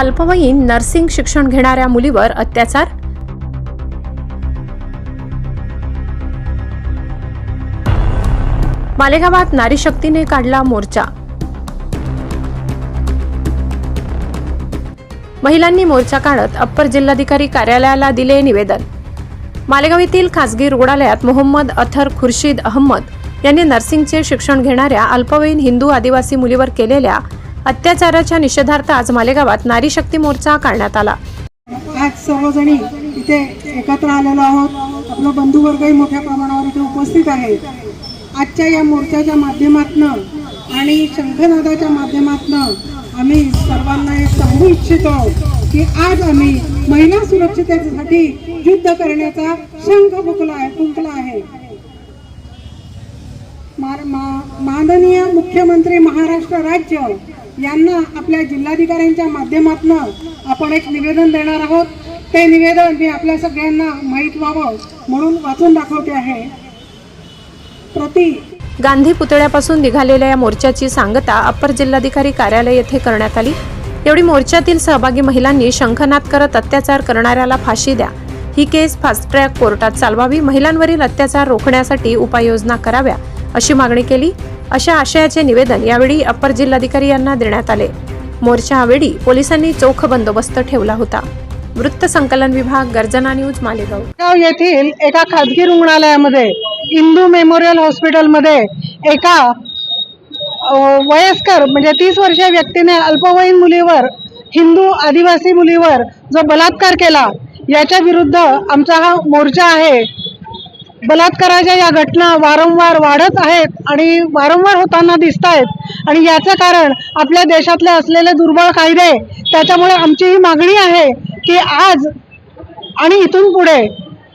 अल्पवयीन नर्सिंग शिक्षण घेणाऱ्या मुलीवर अत्याचार? मालेगावात नारी शक्तीने काढला मोर्चा. महिलांनी मोर्चा काढत अप्पर जिल्हाधिकारी कार्यालयाला दिले निवेदन. मालेगाव येथील खासगी रुग्णालयात मोहम्मद अथर खुर्शीद अहमद यांनी नर्सिंगचे शिक्षण घेणाऱ्या अल्पवयीन हिंदू आदिवासी मुलीवर केलेल्या अत्याचाराच्या निषेधार्थ आज मालेगावात नारी शक्ती मोर्चा काढण्यात आला. आज सर्वजणी इथे एकत्र आलेलो आहोत. आपला बंधुवर्गही मोठ्या प्रमाणावर इथे उपस्थित आहे. आजच्या या मोर्चाच्या माध्यमातनं आणि शंखनादाच्या माध्यमातनं आम्ही सर्वांना हे सांगू इच्छितो की आज आम्ही महिला सुरक्षिततेसाठी युद्ध करण्याचा शंख फुकला आहे फुंकला आहे मा- मा- माननीय मुख्यमंत्री महाराष्ट्र राज्य यांना आपल्या जिल्हाधिकाऱ्यांच्या माध्यमातून आपण एक निवेदन देणार आहोत. ते निवेदन मी आपल्या सगळ्यांना माहीत व्हावं म्हणून वाचून दाखवते आहे. प्रति गांधी पुतळ्यापासून निघालेल्या या मोर्चाची सांगता अप्पर जिल्हाधिकारी कार्यालय येथे करण्यात आली. एवढी मोर्चातील सहभागी महिलांनी शंखनाद करत अत्याचार करणाऱ्याला फाशी द्या. ही केस फास्ट ट्रॅक कोर्टात चालवावी महिलांवरील अत्याचार रोखण्यासाठी उपाययोजना कराव्या. अशी मागणी केली. अशा आशयाचे निवेदन यावेळी अप्पर जिल्हाधिकारी यांना देण्यात आले. मोर्चावेळी पोलिसांनी चोख बंदोबस्त ठेवला होता. वृत्त संकलन विभाग गर्जना न्यूज मालेगाव. गाव येथील एका खाजगी रुग्णालयामध्ये इंदू मेमोरियल हॉस्पिटलमध्ये एका वयस्कर म्हणजे तीस वर्षीय व्यक्तीने अल्पवयीन मुलीवर हिंदू आदिवासी मुलीवर जो बलात्कार केला याच्या विरुद्ध आमचा हा मोर्चा आहे. बलात्काराच्या या घटना वारंवार वाढत आहेत आणि वारंवार होताना दिसत आहेत. आणि याचं कारण आपल्या देशातले असलेले दुर्बळ कायदे त्याच्यामुळे आमची ही मागणी आहे की आज आणि इथून पुढे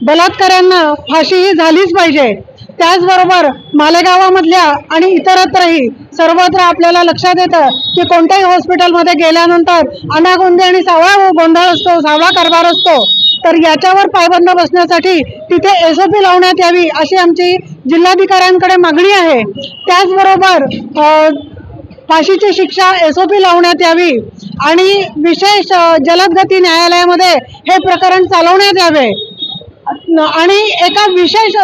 बलात्कारांना फाशी ही झालीच पाहिजे. त्याचबरोबर मालेगावामधल्या आणि इतरत्रही सर्वत्र आपल्याला लक्षात येतं की कोणत्याही हॉस्पिटलमध्ये गेल्यानंतर अनागोंदी आणि सावळा गोंधळ असतो सावळा कारभार असतो. तर याच्यावर पायबंद बसण्यासाठी तिथे एस ओ पी लावण्यात यावी अशी आमची जिल्हाधिकाऱ्यांकडे मागणी आहे. त्याचबरोबर फाशीची शिक्षा एस ओ पी लावण्यात यावी आणि विशेष जलदगती जलद गती न्यायालयामध्ये हे प्रकरण चालवण्यात यावे. आणि एका विशेष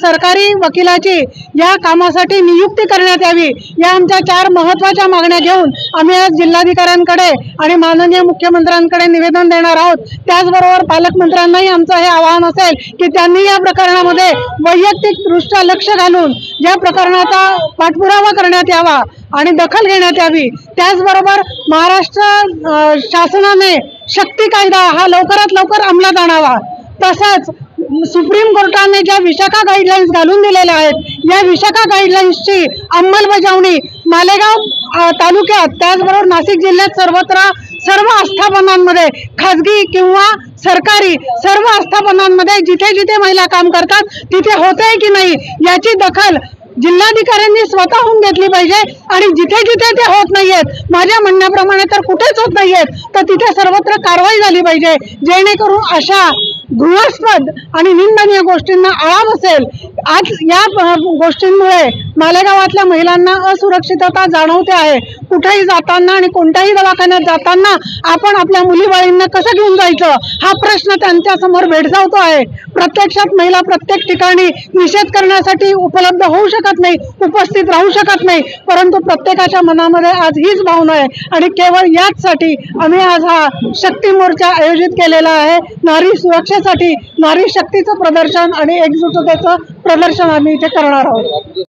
सरकारी वकिलाची या कामासाठी नियुक्ती करण्यात यावी. या आमच्या चार महत्त्वाच्या मागण्या घेऊन आम्ही आज जिल्हाधिकाऱ्यांकडे आणि माननीय मुख्यमंत्र्यांकडे निवेदन देणार आहोत. त्याचबरोबर पालकमंत्र्यांनाही आमचं हे आवाहन असेल की त्यांनी या प्रकरणामध्ये वैयक्तिकदृष्ट्या लक्ष घालून या प्रकरणाचा पाठपुरावा करण्यात यावा आणि दखल घेण्यात यावी. त्याचबरोबर महाराष्ट्र शासनाने शक्ती कायदा हा लवकरात लवकर अंमलात आणावा. तसंच सुप्रीम कोर्टाने ज्या विशाखा गाईडलाईन्स घालून दिलेल्या आहेत या विशाखा गाईडलाईन्सची अंमलबजावणी मालेगाव तालुक्यात त्याचबरोबर नाशिक जिल्ह्यात सर्वत्र सर्व आस्थापनांमध्ये खाजगी किंवा सरकारी सर्व आस्थापनांमध्ये जिथे जिथे महिला काम करतात तिथे होत आहे की नाही याची दखल जिल्हाधिकाऱ्यांनी स्वतःहून घेतली पाहिजे आणि जिथे जिथे ते होत नाहीयेत माझ्या म्हणण्याप्रमाणे तर कुठेच होत नाहीयेत तर तिथे सर्वत्र कारवाई झाली पाहिजे जेणेकरून अशा घृणास्पद आणि निंदनीय गोष्टींना आळा बसेल. आज या गोष्टींमुळे मालेगावातल्या महिलांना असुरक्षितता जाणवते आहे. कुठेही जाताना आणि कोणत्याही दवाखान्यात जाताना आपण आपल्या मुलीबाळींना कसं घेऊन जायचं? हा प्रश्न त्यांच्यासमोर भेडसावतो आहे. प्रत्यक्षात महिला प्रत्येक ठिकाणी निषेध करण्यासाठी उपलब्ध होऊ शकत नाही उपस्थित राहू शकत नाही. परंतु प्रत्येकाच्या मनामध्ये आज हीच भावना आहे आणि केवळ याचसाठी आम्ही आज हा शक्ती मोर्चा आयोजित केलेला आहे. नारी सुरक्षेसाठी नारी शक्तीचं प्रदर्शन आणि एकजुटतेचं प्रदर्शन आम्ही इथे करणार आहोत.